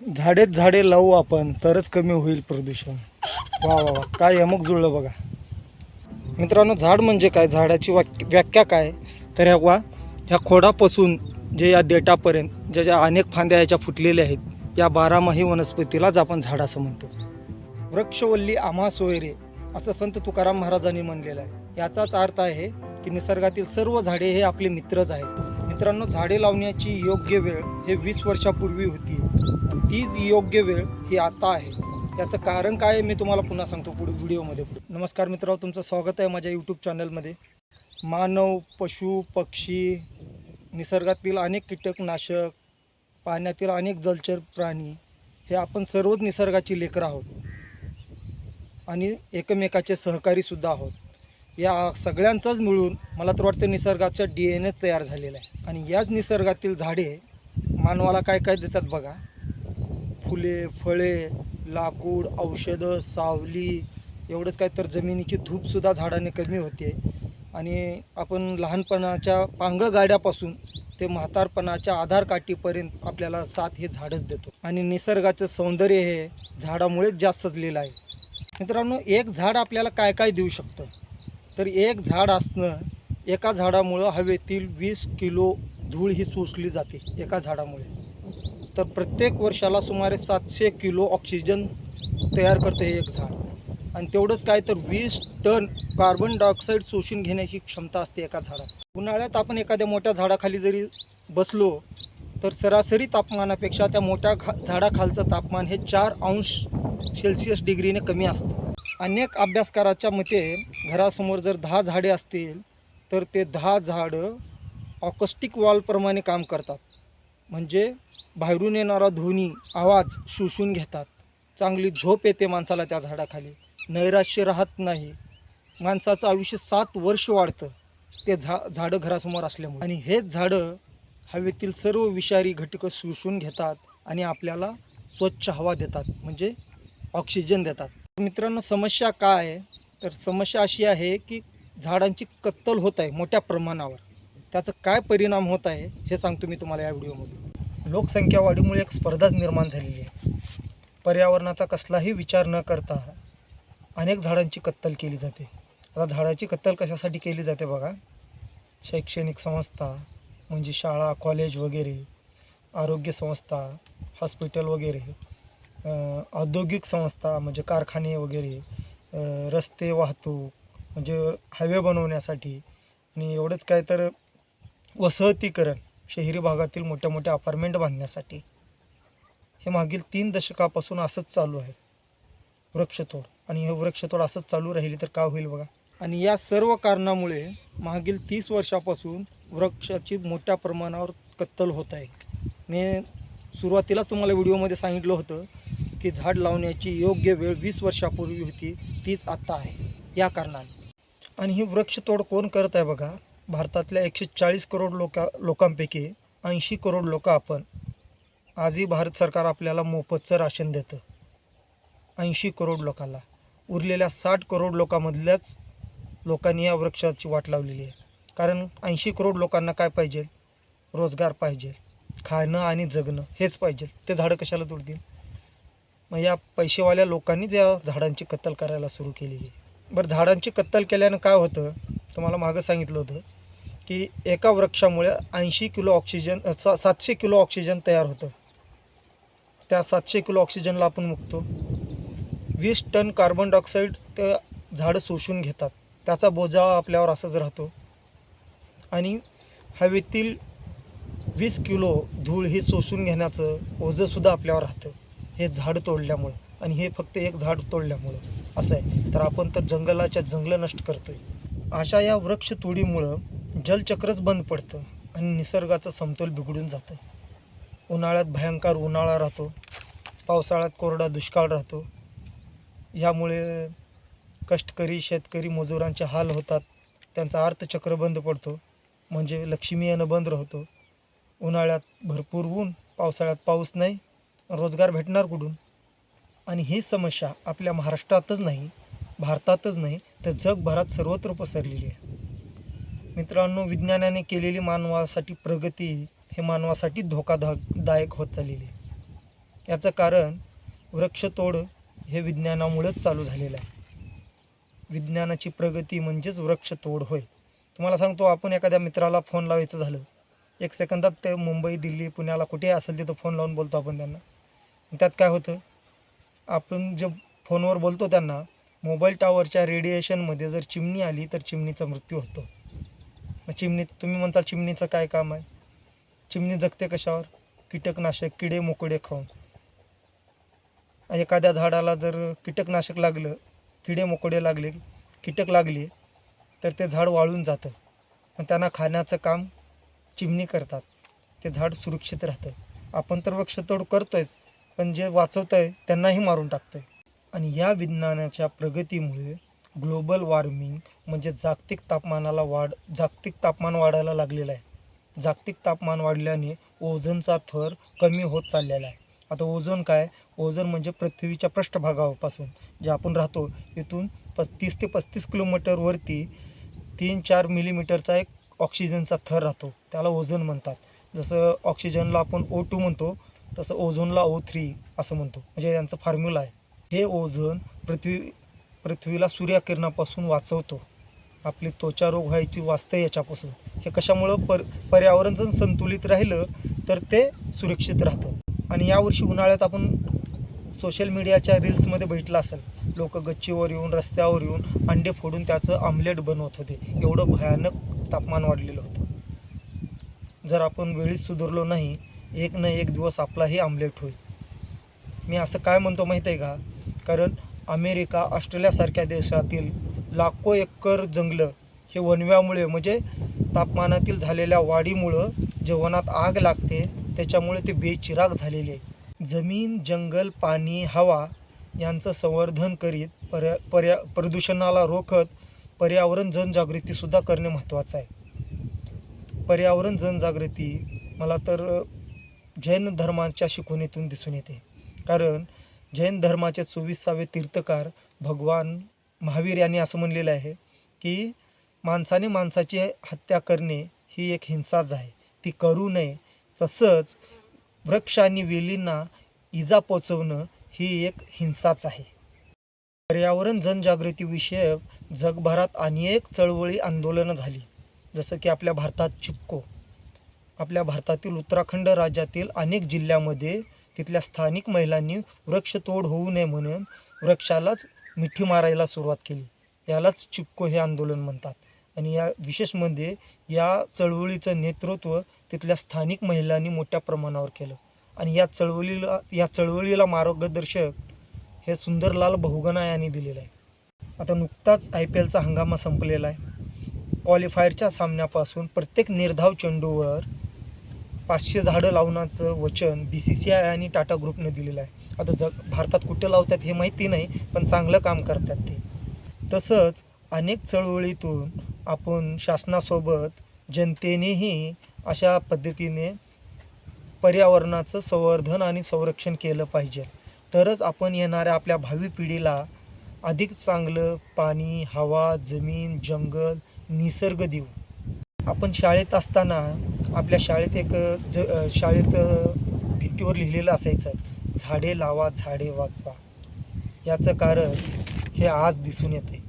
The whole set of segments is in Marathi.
झाडेच झाडे लावू आपण तरच कमी होईल प्रदूषण. वा वा वा. काय यमक जुळलं बघा. मित्रांनो झाड म्हणजे काय? झाडाची वाक्य व्याख्या काय? तर ह्या वा ह्या खोडापासून जे या देटापर्यंत ज्या ज्या अनेक फांद्या याच्या फुटलेल्या आहेत या बारामाही वनस्पतीलाच आपण झाड असं म्हणतो. वृक्षवल्ली आम्हा सोयरे असं संत तुकाराम महाराजांनी म्हणलेलं आहे. याचाच अर्थ आहे की निसर्गातील सर्व झाडे हे आपले मित्रच आहेत. मित्रांनो झाडे लावण्याची योग्य वेळ हे वीस वर्षापूर्वी होती. तीच योग्य वेळ ही आता आहे. याचं कारण काय आहे मी तुम्हाला पुन्हा सांगतो पुढे व्हिडिओमध्ये. नमस्कार मित्रांनो तुमचं स्वागत आहे माझ्या यूट्यूब चॅनलमध्ये मानव पशु पक्षी निसर्गातील अनेक कीटकनाशक पाण्यातील अनेक जलचर प्राणी हे आपण सर्वच निसर्गाची लेकरं आहोत. आणि एकमेकाचे सहकारीसुद्धा आहोत. या सगळ्यांचाच मिळून मला तर वाटतं निसर्गाचं डी एन एच तयार झालेलं आहे. आणि याच निसर्गातील झाडे मानवाला काय काय देतात बघा. फुले फळे लाकूड औषधं सावली एवढंच काय तर जमिनीची धूपसुद्धा झाडाने कमी होते. आणि आपण लहानपणाच्या पांगळ गाड्यापासून ते म्हातारपणाच्या आधार काठीपर्यंत आपल्याला साथ हे झाडच देतो. आणि निसर्गाचं सौंदर्य हे झाडामुळेच जास्त सजलेलं आहे. मित्रांनो एक झाड आपल्याला काय काय देऊ शकतं? तर एक झाड असणं एका झाडामुळं हवेतील वीस किलो धूळ ही सोसली जाते एका झाडामुळे. तर प्रत्येक वर्षाला सुमारे सातशे किलो ऑक्सिजन तयार करते हे एक झाड. आणि तेवढंच काय तर वीस टन कार्बन डायऑक्साईड शोषून घेण्याची क्षमता असते एका झाडात. उन्हाळ्यात आपण एखाद्या मोठ्या झाडाखाली जरी बसलो तर सरासरी तापमानापेक्षा त्या मोठ्या घा झाडाखालचं तापमान हे चार अंश सेल्सिअस डिग्रीने कमी असतं. अनेक अभ्यासकाराच्या मते घरासमोर जर दहा झाडे असतील तर ते दहा झाडं ऑकस्टिक वॉलप्रमाणे काम करतात. म्हणजे बाहेरून येणारा ध्वनी आवाज शोषून घेतात. चांगली झोप येते माणसाला त्या झाडाखाली. नैराश्य राहत नाही. माणसाचं आयुष्य सात वर्ष वाढतं. ते झा झाडं घरासमोर असल्यामुळे. आणि हेच झाडं हवेतील सर्व विषारी घटकं शोषून घेतात आणि आपल्याला स्वच्छ हवा देतात. म्हणजे ऑक्सिजन देतात. मित्रांनो समस्या काय? आहे तर समस्या अशी आहे की झाडांची कत्तल होत आहे मोठ्या प्रमाणावर. त्याचं काय परिणाम होत आहे हे सांगतो मी तुम्हाला या व्हिडिओमध्ये लोकसंख्या वाढीमुळे एक स्पर्धाच निर्माण झालेली आहे. पर्यावरणाचा कसलाही विचार न करता अनेक झाडांची कत्तल केली जाते. आता झाडाची कत्तल कशासाठी केली जाते बघा. शैक्षणिक संस्था म्हणजे शाळा कॉलेज वगैरे आरोग्य संस्था हॉस्पिटल वगैरे औद्योगिक संस्था म्हणजे कारखाने वगैरे रस्ते वाहतूक म्हणजे हायवे बनवण्यासाठी आणि एवढंच काय तर वसहतीकरण शहरी भागातील मोठ्या मोठ्या अपार्टमेंट बांधण्यासाठी. हे मागील तीन दशकापासून असंच चालू आहे. वृक्षतोड आणि हे वृक्षतोड असंच चालू राहिली तर का होईल बघा. आणि या सर्व कारणामुळे मागील तीस वर्षापासून वृक्षाची मोठ्या प्रमाणावर कत्तल होत आहे. मी सुरुवातीलाच तुम्हाला व्हिडिओमध्ये सांगितलं होतं की झाड लावण्याची योग्य वेळ वीस वर्षापूर्वी होती तीच आत्ता आहे. या कारणाने. आणि ही वृक्षतोड कोण करत आहे बघा? भारतातल्या एकशे चाळीस करोड लोका लोकांपैकी ऐंशी करोड लोक आपण. आजही भारत सरकार आपल्याला मोफतचं राशन देतं. ऐंशी करोड लोकांना उरलेल्या साठ करोड लोकांमधल्याच लोकांनी या वृक्षाची वाट लावलेली आहे. कारण ऐंशी करोड लोकांना काय पाहिजे? रोजगार पाहिजे. खाणं आणि जगणं हेच पाहिजे. ते झाडं कशाला तोडतील? मग या पैसेवाल्या लोकांनीच या झाडांची कत्तल करायला सुरू केलेली. आहे बरं झाडांची कत्तल केल्यानं काय होतं? तुम्हाला मागं सांगितलं होतं की एका वृक्षामुळे ऐंशी किलो ऑक्सिजन सा सातशे किलो ऑक्सिजन तयार होतं. त्या सातशे किलो ऑक्सिजनला आपण मुकतो. वीस टन कार्बन डायऑक्साईड ते झाडं शोषून घेतात. त्याचा बोजा आपल्यावर असाच राहतो. आणि हवेतील वीस किलो धूळ हे शोषून घेण्याचं ओझंसुद्धा आपल्यावर राहतं. हे झाड तोडल्यामुळं आणि हे फक्त एक झाड तोडल्यामुळं असं आहे. तर आपण तर जंगलाच्या जंगलं नष्ट करतोय. अशा या वृक्ष तोडीमुळं जलचक्रच बंद पडतं आणि निसर्गाचं समतोल बिघडून जातं उन्हाळ्यात भयंकर उन्हाळा राहतो पावसाळ्यात कोरडा दुष्काळ राहतो. यामुळे कष्टकरी शेतकरी मजुरांचे हाल होतात त्यांचा अर्थचक्र बंद पडतो म्हणजे लक्ष्मी येणं बंद राहतो. उन्हाळ्यात भरपूर ऊन पावसाळ्यात पाऊस नाही रोजगार भेटणार कुठून? आणि ही समस्या आपल्या महाराष्ट्रातच नाही भारतातच नाही तर जगभरात सर्वत्र पसरलेली आहे. मित्रांनो विज्ञानाने केलेली मानवासाठी प्रगती हे मानवासाठी धोकादायक होत चाललेली आहे. याचं कारण वृक्षतोड हे विज्ञानामुळेच चालू झालेलं आहे. विज्ञानाची प्रगती म्हणजेच वृक्षतोड होय. तुम्हाला सांगतो आपण एखाद्या मित्राला फोन लावायचं झालं एक सेकंदात ते मुंबई दिल्ली पुण्याला कुठे असेल तिथं फोन लावून बोलतो आपण त्यांना. त्यात काय होतं? आपण जे फोनवर बोलतो त्यांना मोबाईल टॉवरच्या रेडिएशनमध्ये जर चिमणी आली तर चिमणीचा मृत्यू होतो. मग चिमणी तुम्ही म्हणता चिमणीचं काय काम आहे? चिमणी जगते कशावर? कीटकनाशक किडे मोकडे खाऊन. एखाद्या झाडाला जर कीटकनाशक लागलं किडे मोकडे लागले कीटक लागले तर ते झाड वाळून जातं. मग त्यांना खाण्याचं काम चिमणी करतात. ते झाड सुरक्षित राहतं. आपण तर वृक्षतोड करतोयच पण जे वाचवतं आहे त्यांनाही मारून टाकतोय. आणि या विज्ञानाच्या प्रगतीमुळे ग्लोबल वॉर्मिंग म्हणजे जागतिक तापमानाला वाढ जागतिक तापमान वाढायला लागलेलं आहे. जागतिक तापमान वाढल्याने ओझोनचा थर कमी होत चाललेला आहे. आता ओझोन काय? ओझोन म्हणजे पृथ्वीच्या पृष्ठभागापासून जे आपण राहतो इथून पस्तीस ते पस्तीस किलोमीटरवरती तीन चार मिलीमीटरचा एक ऑक्सिजनचा थर राहतो. त्याला ओझोन म्हणतात. जसं ऑक्सिजनला आपण ओ टू म्हणतो तसं ओझोनला ओ थ्री असं म्हणतो. म्हणजे यांचं फॉर्म्युला आहे. हे ओझोन पृथ्वी पृथ्वीला सूर्यकिरणापासून वाचवतो. आपली त्वचा रोग व्हायची वाचते याच्यापासून. हे कशामुळं पर पर्यावरण जर संतुलित राहिलं तर ते सुरक्षित राहतं. आणि यावर्षी उन्हाळ्यात आपण सोशल मीडियाच्या रील्समध्ये भेटलं असेल. लोक गच्चीवर येऊन रस्त्यावर येऊन अंडे फोडून त्याचं आमलेट बनवत होते. एवढं भयानक तापमान वाढलेलं होतं. जर आपण वेळीच सुधारलो नाही एक ना एक दिवस आपलाही आमलेट होईल. मी असं काय म्हणतो माहीत आहे का? कारण अमेरिका ऑस्ट्रेलियासारख्या देशातील लाखो एकर जंगलं हे वणव्यामुळे म्हणजे तापमानातील झालेल्या वाढीमुळं जे वनात आग लागते त्याच्यामुळे ते बेचिराग झालेले आहे. जमीन जंगल पाणी हवा यांचं संवर्धन करीत पर्या पर्या प्रदूषणाला रोखत पर्यावरण जनजागृतीसुद्धा करणे महत्त्वाचं आहे. पर्यावरण जनजागृती मला तर जैन धर्माच्या शिकवणीतून दिसून येते. कारण जैन धर्माचे चोवीसावे तीर्थकार भगवान महावीर यांनी असं म्हणलेलं आहे की माणसाने माणसाची हत्या करणे ही एक हिंसाच आहे. ती करू नये. तसंच वृक्ष आणि वेलींना इजा पोचवणं ही एक हिंसाच आहे. पर्यावरण जनजागृतीविषयक जगभरात अनेक चळवळी आंदोलनं झाली. जसं की आपल्या भारतात चिपको. आपल्या भारतातील उत्तराखंड राज्यातील अनेक जिल्ह्यामध्ये तिथल्या स्थानिक महिलांनी वृक्षतोड होऊ नये म्हणून वृक्षालाच मिठी मारायला सुरुवात केली. यालाच चिपको हे आंदोलन म्हणतात. आणि या विशेष म्हणजे या चळवळीचं नेतृत्व तिथल्या स्थानिक महिलांनी मोठ्या प्रमाणावर केलं. आणि या चळवळीला या चळवळीला मार्गदर्शक हे सुंदरलाल बहुगणा यांनी दिलेलं आहे. आता नुकताच आय पी एलचा हंगामा संपलेला आहे. क्वालिफायरच्या सामन्यापासून प्रत्येक निर्धाव चेंडूवर पाचशे झाडं लावण्याचं वचन बी सी सी आय आणि टाटा ग्रुपने दिलेलं आहे. आता जग भारतात कुठं लावतात हे माहिती नाही पण चांगलं काम करतात ते. तसंच अनेक चळवळीतून आपण शासनासोबत जनतेनेही अशा पद्धतीने पर्यावरणाचं संवर्धन आणि संरक्षण केलं पाहिजे. तरच आपण येणाऱ्या आपल्या भावी पिढीला अधिक चांगलं पाणी हवा जमीन जंगल निसर्ग देऊ. आपण शाळेत असताना आपल्या शाळेत एक ज शाळेत भिंतीवर लिहिलेलं असायचं झाडे लावा झाडे वाचवा. याचं कारण हे आज दिसून येते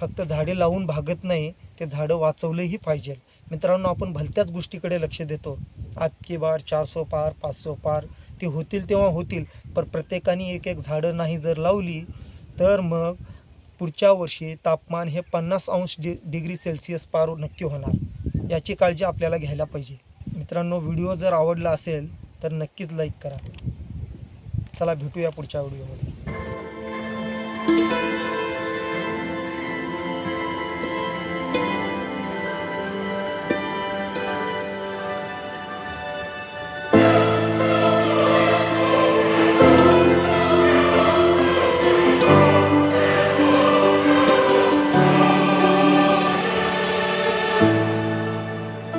फक्त झाडे लावून भागत नाही ते झाडं वाचवलंही पाहिजे. मित्रांनो आपण भलत्याच गोष्टीकडे लक्ष देतो. की बार चारसो पार पाचसो पार ते होतील तेव्हा होतील पण प्रत्येकाने एक एक झाडं नाही जर लावली तर मग पुढच्या वर्षी तापमान हे पन्नास अंश डि डिग्री सेल्सिअस पार नक्की होणार. याची काळजी आपल्याला घ्यायला पाहिजे. मित्रांनो व्हिडिओ जर आवडला असेल तर नक्कीच लाईक करा. चला भेटूया पुढच्या व्हिडिओमध्ये.